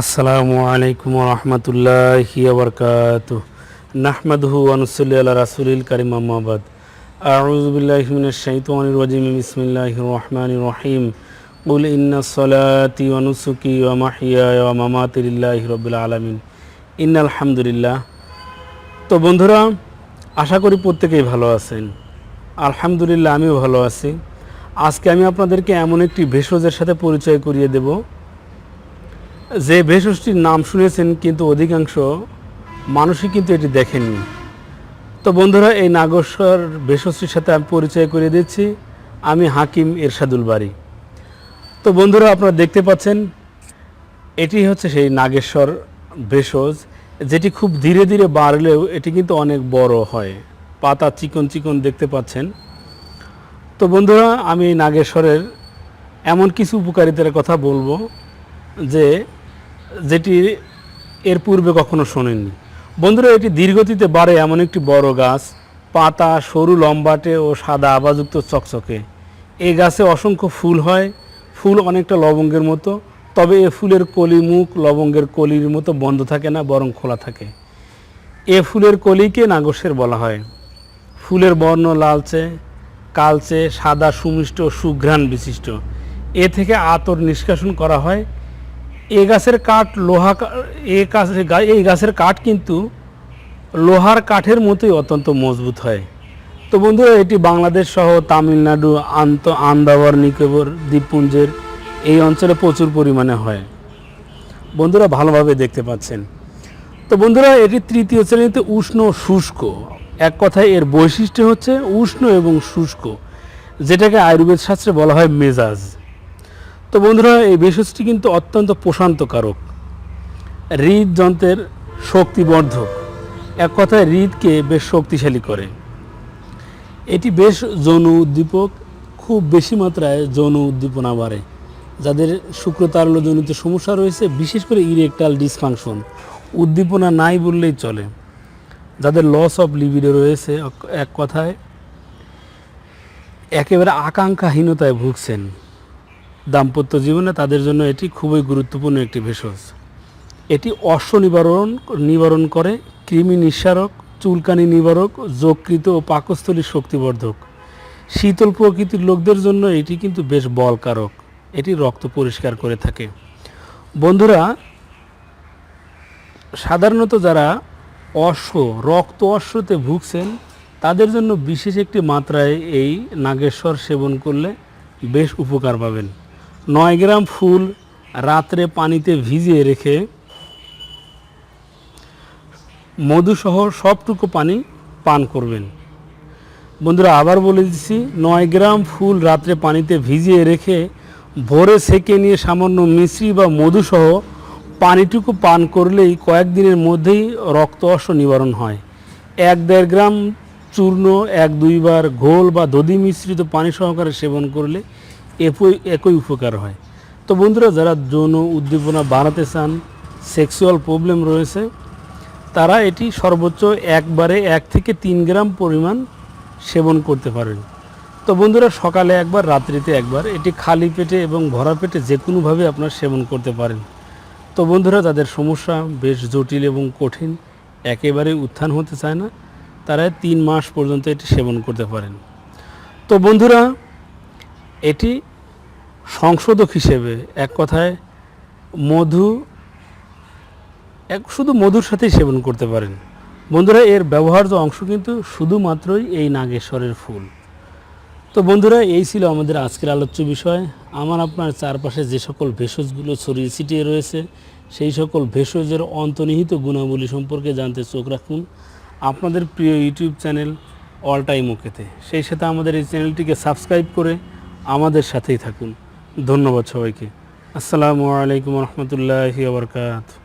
আসসালামু আলাইকুম রহমতুল্লাহি বরকাত নাহমাদহু আনুসল্লি আল্লাহ রাসুলিল করিম আহমাবাদ আউজবিল্লাহমিনশাইতানির রাজিম, বিসমিল্লাহির রহমানির রহিম। কুল ইন্না সলাতি ওয়া নুসুকি ওয়া মাহিয়ায়া ওয়া মামাতি লিল্লাহি রাব্বিল আলামিন। ইন্নাল হামদুলিল্লাহ। তো বন্ধুরা, আশা করি প্রত্যেকেই ভালো আছেন। আলহামদুলিল্লাহ, আমিও ভালো আছি। আজকে আমি আপনাদেরকে এমন একটি ভেষজের সাথে পরিচয় করিয়ে দেব। যে ভেষজটির নাম শুনেছেন কিন্তু অধিকাংশ মানুষই কিন্তু এটি দেখেননি। তো বন্ধুরা, এই নাগস্বর ভেষজটির সাথে আমি পরিচয় করে দিচ্ছি। আমি হাকিম এরশাদুল বাড়ি তো বন্ধুরা, আপনারা দেখতে পাচ্ছেন, এটি হচ্ছে সেই নাগেশ্বর ভেষজ, যেটি খুব ধীরে ধীরে বাড়লেও এটি কিন্তু অনেক বড় হয়। পাতা চিকন চিকন দেখতে পাচ্ছেন। তো বন্ধুরা, আমি নাগেশ্বরের এমন কিছু উপকারিতার কথা বলব যে যেটি এর পূর্বে কখনো শোনেননি। বন্ধুরা, এটি দীর্ঘতিতে বাড়ে এমন একটি বড় গাছ, পাতা, সরু লম্বাটে ও সাদা আবাযুক্ত চকচকে। এই গাছে অসংখ্য ফুল হয়, ফুল অনেকটা লবঙ্গের মতো, তবে এ ফুলের কলি মুখ লবঙ্গের কলির মতো বন্ধ থাকে না, বরং খোলা থাকে। এ ফুলের কলিকে নাগসের বলা হয়। ফুলের বর্ণ লালচে, কালচে, সাদা, সুমিষ্ট, সুঘ্রাণ বিশিষ্ট। এ থেকে আতর নিষ্কাশন করা হয় এ গাছের কাঠ লোহা এ গাছের এই গাছের কাঠ কিন্তু লোহার কাঠের মতোই অত্যন্ত মজবুত হয়। তো বন্ধুরা, এটি বাংলাদেশ সহ তামিলনাড়ু, আন্ত আন্দাবার নিকোবর, দ্বীপপুঞ্জের এই অঞ্চলে প্রচুর পরিমাণে হয়। বন্ধুরা, ভালোভাবে দেখতে পাচ্ছেন। তো বন্ধুরা, এটি তৃতীয় শ্রেণীতে উষ্ণ শুষ্ক। এক কথায় এর বৈশিষ্ট্য হচ্ছে উষ্ণ এবং শুষ্ক, যেটাকে আয়ুর্বেদ শাস্ত্রে বলা হয় মেজাজ। তো বন্ধুরা, এই ভেষজটি কিন্তু অত্যন্ত প্রশান্তকারক। হৃদযন্ত্রের শক্তিবর্ধক। এক কথায় হৃদকে বেশ শক্তিশালী করে। এটি বেশ যৌন উদ্দীপক, খুব বেশি মাত্রায় যৌন উদ্দীপনা বাড়ে। যাদের শুক্রতারলজনিত সমস্যা রয়েছে, বিশেষ করে ইরেকটাল ডিসফাংশন, উদ্দীপনা নাই বললেই চলে। যাদের লস অফ লিবিডো রয়েছে, এক কথায়, একেবারে আকাঙ্ক্ষাহীনতায় ভুগছেন। দাম্পত্য জীবনে তাদের জন্য এটি খুবই গুরুত্বপূর্ণ একটি ভেষজ। এটি অশ্ব নিবারণ নিবারণ করে, কৃমি নিঃসারক, চুলকানি নিবারক, যকৃত ও পাকস্থলী শক্তিবর্ধক। শীতল প্রকৃতির লোকদের জন্য এটি কিন্তু বেশ বলকারক। এটি রক্ত পরিষ্কার করে থাকে। বন্ধুরা, সাধারণত যারা অশ্ব, রক্ত অশ্বতে ভুগছেন, তাদের জন্য বিশেষ একটি মাত্রায় এই নাগেশ্বর সেবন করলে বেশ উপকার পাবেন। নয় গ্রাম ফুল রাত্রে পানিতে ভিজিয়ে রেখে মধুসহ সবটুকু পানি পান করবেন। বন্ধুরা, আবার বলে দিচ্ছি, নয় গ্রাম ফুল রাত্রে পানিতে ভিজিয়ে রেখে ভোরে সেকে নিয়ে সামান্য মিশ্রি বা মধুসহ পানিটুকু পান করলেই কয়েকদিনের মধ্যেই রক্ত অশ্ব নিবারণ হয়। এক দেড় গ্রাম চূর্ণ, এক দুইবার ঘোল বা দধি মিশ্রিত পানি সহকারে সেবন করলে একই উপকার হয়। তো বন্ধুরা, যারা যৌন উদ্দীপনা বাড়াতে চান সেক্সুয়াল প্রবলেম রয়েছে, তারা এটি সর্বোচ্চ একবারে এক থেকে তিন গ্রাম পরিমাণ সেবন করতে পারেন। তো বন্ধুরা, সকালে একবার, রাত্রিতে একবার, এটি খালি পেটে এবং ভরা পেটে যে কোনোভাবে আপনার সেবন করতে পারেন। তো বন্ধুরা তাদের সমস্যা বেশ জটিল এবং কঠিন, একেবারে উত্থান হতে চায় না, তারা তিন মাস পর্যন্ত এটি সেবন করতে পারেন। তো বন্ধুরা এটি সংশোধক হিসেবে এক কথায় মধু, এক শুধু মধুর সাথেই সেবন করতে পারেন। বন্ধুরা, এর ব্যবহার্য অংশ কিন্তু শুধুমাত্রই এই নাগেশ্বরের ফুল। তো বন্ধুরা, এই ছিল আমাদের আজকের আলোচ্য বিষয়। আমার আপনার চারপাশে যে সকল ভেষজগুলো ছড়িয়ে ছিটিয়ে রয়েছে, সেই সকল ভেষজের অন্তর্নিহিত গুণাবলী সম্পর্কে জানতে চোখ রাখুন আপনাদের প্রিয় ইউটিউব চ্যানেল অল টাইম ওকেতে। সেই সাথে আমাদের এই চ্যানেলটিকে সাবস্ক্রাইব করে আমাদের সাথেই থাকুন। ধন্যবাদ সবাইকে। আসসালামু আলাইকুম রহমতুল্লাহি আবরকাত